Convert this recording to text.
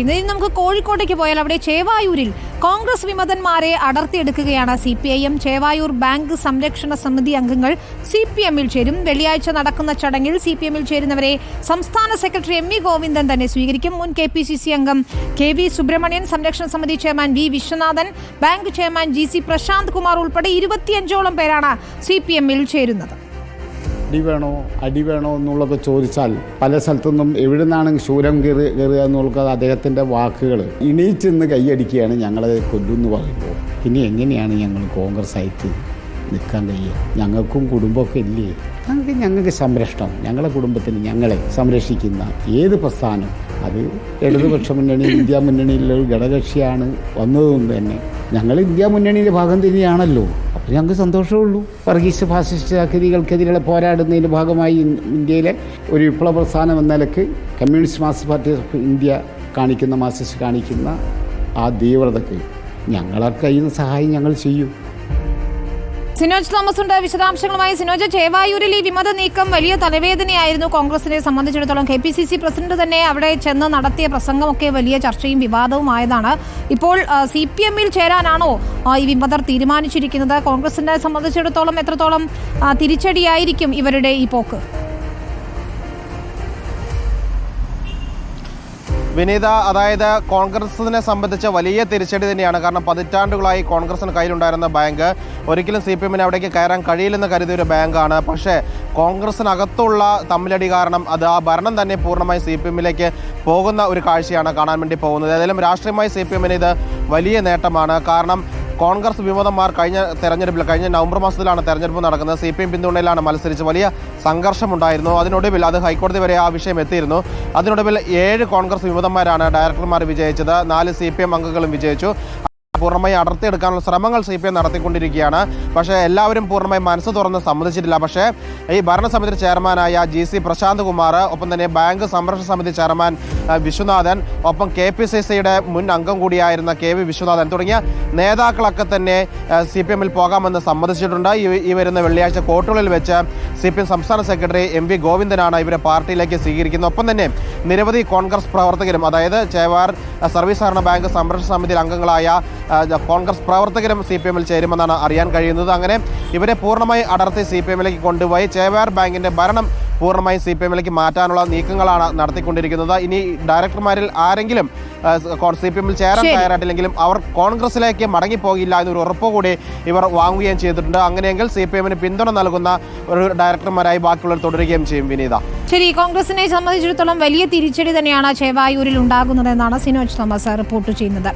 ഇനി നമുക്ക് കോഴിക്കോട്ടേക്ക് പോയാൽ അവിടെ ചേവായൂരിൽ കോൺഗ്രസ് വിമതന്മാരെ അടർത്തിയെടുക്കുകയാണ് C P I M. Chevayur bank സംരക്ഷണ സമിതി അംഗങ്ങൾ സി പി എമ്മിൽ ചേരും. വെള്ളിയാഴ്ച നടക്കുന്ന ചടങ്ങിൽ സി പി എമ്മിൽ ചേരുന്നവരെ സംസ്ഥാന സെക്രട്ടറി എം വി ഗോവിന്ദൻ തന്നെ സ്വീകരിക്കും. മുൻ കെ പി സി സി അംഗം കെ വി സുബ്രഹ്മണ്യൻ സംരക്ഷണ സമിതി chairman V Viswanathan bank chairman G C Prasanth Kumar ഉൾപ്പെടെ ഇരുപത്തിയഞ്ചോളം പേരാണ് സി പി എമ്മിൽ ചേരുന്നത്. അടി വേണോ? അടി വേണോ എന്നുള്ളതൊക്കെ ചോദിച്ചാൽ പല സ്ഥലത്തുനിന്നും എവിടെ നിന്നാണ് ശൂരം കയറി കയറുക എന്നുള്ളത് അദ്ദേഹത്തിന്റെ വാക്കുകൾ ഇണീച്ചെന്ന് കൈയടിക്കുകയാണ് ഞങ്ങളെ കൊല്ലുമെന്ന് പറയുമ്പോൾ. പിന്നെ എങ്ങനെയാണ് ഞങ്ങൾ കോൺഗ്രസ് ആയിട്ട് നിൽക്കാൻ കഴിയുക? ഞങ്ങൾക്കും കുടുംബമൊക്കെ ഇല്ലേ? ഞങ്ങൾക്ക് ഞങ്ങൾക്ക് സംരക്ഷണം. ഞങ്ങളുടെ കുടുംബത്തിന് ഞങ്ങളെ സംരക്ഷിക്കുന്ന ഏത് പ്രസ്ഥാനം? അത് ഇടതുപക്ഷ മുന്നണി ഇന്ത്യ മുന്നണിയിലുള്ള ഒരു ഘടകക്ഷിയാണ് വന്നതുകൊണ്ട് തന്നെ ഞങ്ങൾ ഇന്ത്യ മുന്നണിയുടെ ഭാഗം തന്നെയാണല്ലോ. അപ്പോൾ ഞങ്ങൾക്ക് സന്തോഷമുള്ളൂ വർഗീസ് ഫാസിസ്റ്റ് അഗതികൾക്കെതിരെ പോരാടുന്നതിന്റെ ഭാഗമായി ഇന്ത്യയിലെ ഒരു വിപ്ലവ പ്രസ്ഥാനം എന്ന നിലയ്ക്ക് Communist Marxist Party of India കാണിക്കുന്ന മാർക്സിസ്റ്റ് കാണിക്കുന്ന ആ തീവ്രതയ്ക്ക് ഞങ്ങളെ കഴിയുന്ന സഹായം ഞങ്ങൾ ചെയ്യും. സിനോജ് തോമസ് ഉണ്ട്. വിശദാംശങ്ങളുമായി സിനോജ്. ചേവായൂരിൽ ഈ വിമത നീക്കം വലിയ തലവേദനയായിരുന്നു കോൺഗ്രസിനെ സംബന്ധിച്ചിടത്തോളം. K P C C president തന്നെ അവിടെ ചെന്ന് നടത്തിയ പ്രസംഗമൊക്കെ വലിയ ചർച്ചയും വിവാദവും ആയതാണ്. ഇപ്പോൾ സി പി എമ്മിൽ ചേരാനാണോ ഈ വിമതർ തീരുമാനിച്ചിരിക്കുന്നത്? കോൺഗ്രസിനെ സംബന്ധിച്ചിടത്തോളം എത്രത്തോളം തിരിച്ചടിയായിരിക്കും ഇവരുടെ ഈ പോക്ക്? വിനീത അതായത് കോൺഗ്രസിനെ സംബന്ധിച്ച് വലിയ തിരിച്ചടി തന്നെയാണ്. കാരണം പതിറ്റാണ്ടുകളായി കോൺഗ്രസിന് കയ്യിലുണ്ടായിരുന്ന ബാങ്ക് ഒരിക്കലും സി പി എമ്മിന് അവിടേക്ക് കയറാൻ കഴിയില്ലെന്ന് കരുതിയ ഒരു ബാങ്കാണ്. പക്ഷേ കോൺഗ്രസിനകത്തുള്ള തമ്മിലടി കാരണം അത് ആ ഭരണം തന്നെ പൂർണമായി സി പി എമ്മിലേക്ക് പോകുന്ന ഒരു കാഴ്ചയാണ് കാണാൻ വേണ്ടി പോകുന്നത്. ഏതായാലും രാഷ്ട്രീയമായി സി പി എമ്മിന് ഇത് വലിയ നേട്ടമാണ്. കാരണം കോൺഗ്രസ് വിമതന്മാർ കഴിഞ്ഞ തെരഞ്ഞെടുപ്പിൽ കഴിഞ്ഞ നവംബർ മാസത്തിലാണ് തെരഞ്ഞെടുപ്പ് നടക്കുന്നത്. സി പി എം പിന്തുണയിലാണ് മത്സരിച്ച് വലിയ സംഘർഷമുണ്ടായിരുന്നു. അതിനൊടുവിൽ അത് ഹൈക്കോടതി വരെ ആ വിഷയം എത്തിയിരുന്നു. അതിനൊടുവിൽ ഏഴ് കോൺഗ്രസ് വിമതന്മാരാണ് ഡയറക്ടർമാർ വിജയിച്ചത്. നാല് സി പി എം അംഗങ്ങളും വിജയിച്ചു. പൂർണമായി അടർത്തിയെടുക്കാനുള്ള ശ്രമങ്ങൾ സി പി എം നടത്തിക്കൊണ്ടിരിക്കുകയാണ്. പക്ഷേ എല്ലാവരും പൂർണമായി മനസ്സ് തുറന്ന് സമ്മതിച്ചിട്ടില്ല. പക്ഷേ ഈ ഭരണസമിതി ചെയർമാനായ ജി സി പ്രശാന്ത് കുമാർ ഒപ്പം തന്നെ ബാങ്ക് സംരക്ഷണ സമിതി ചെയർമാൻ വിശ്വനാഥൻ ഒപ്പം കെ പി സി സിയുടെ മുൻ അംഗം കൂടിയായിരുന്ന കെ വി വിശ്വനാഥൻ തുടങ്ങിയ നേതാക്കളൊക്കെ തന്നെ സി പി എമ്മിൽ പോകാമെന്ന് സമ്മതിച്ചിട്ടുണ്ട്. ഈ- വരുന്ന വെള്ളിയാഴ്ച കോട്ടുകളിൽ വെച്ച് സി പി എം സംസ്ഥാന സെക്രട്ടറി എം വി ഗോവിന്ദനാണ് ഇവരെ പാർട്ടിയിലേക്ക് സ്വീകരിക്കുന്നത്. ഒപ്പം തന്നെ നിരവധി കോൺഗ്രസ് പ്രവർത്തകരും അതായത് ചേവാർ സർവീസ് സഹകരണ ബാങ്ക് സംരക്ഷണ സമിതിയിൽ അംഗങ്ങളായ കോൺഗ്രസ് പ്രവർത്തകരും സി പി എമ്മിൽ ചേരുമെന്നാണ് അറിയാൻ കഴിയുന്നത്. അങ്ങനെ ഇവരെ പൂർണമായി അടർത്തി സി പി എമ്മിലേക്ക് കൊണ്ടുപോയി ചേവാർ ബാങ്കിന്റെ ഭരണം പൂർണമായും സി പി എമ്മിലേക്ക് മാറ്റാനുള്ള നീക്കങ്ങളാണ് നടത്തിക്കൊണ്ടിരിക്കുന്നത്. ഇനി ഡയറക്ടർമാരിൽ ആരെങ്കിലും സി പി എമ്മിൽ ചേരാൻ തയ്യാറായിട്ടില്ലെങ്കിലും അവർ കോൺഗ്രസിലേക്ക് മടങ്ങിപ്പോകില്ല എന്നൊരു ഉറപ്പ് കൂടി ഇവർ വാങ്ങുകയും ചെയ്തിട്ടുണ്ട്. അങ്ങനെയെങ്കിൽ സി പി എമ്മിന് പിന്തുണ നൽകുന്ന ഒരു ഡയറക്ടർമാരായി ബാക്കിയുള്ളവർ തുടരുകയും ചെയ്യും വിനീത. ശരി കോൺഗ്രസിനെ സംബന്ധിച്ചിടത്തോളം വലിയ തിരിച്ചടി തന്നെയാണ് ചേവായൂരിൽ ഉണ്ടാകുന്നതെന്നാണ് സിനോജ് തോമസ് റിപ്പോർട്ട് ചെയ്യുന്നത്.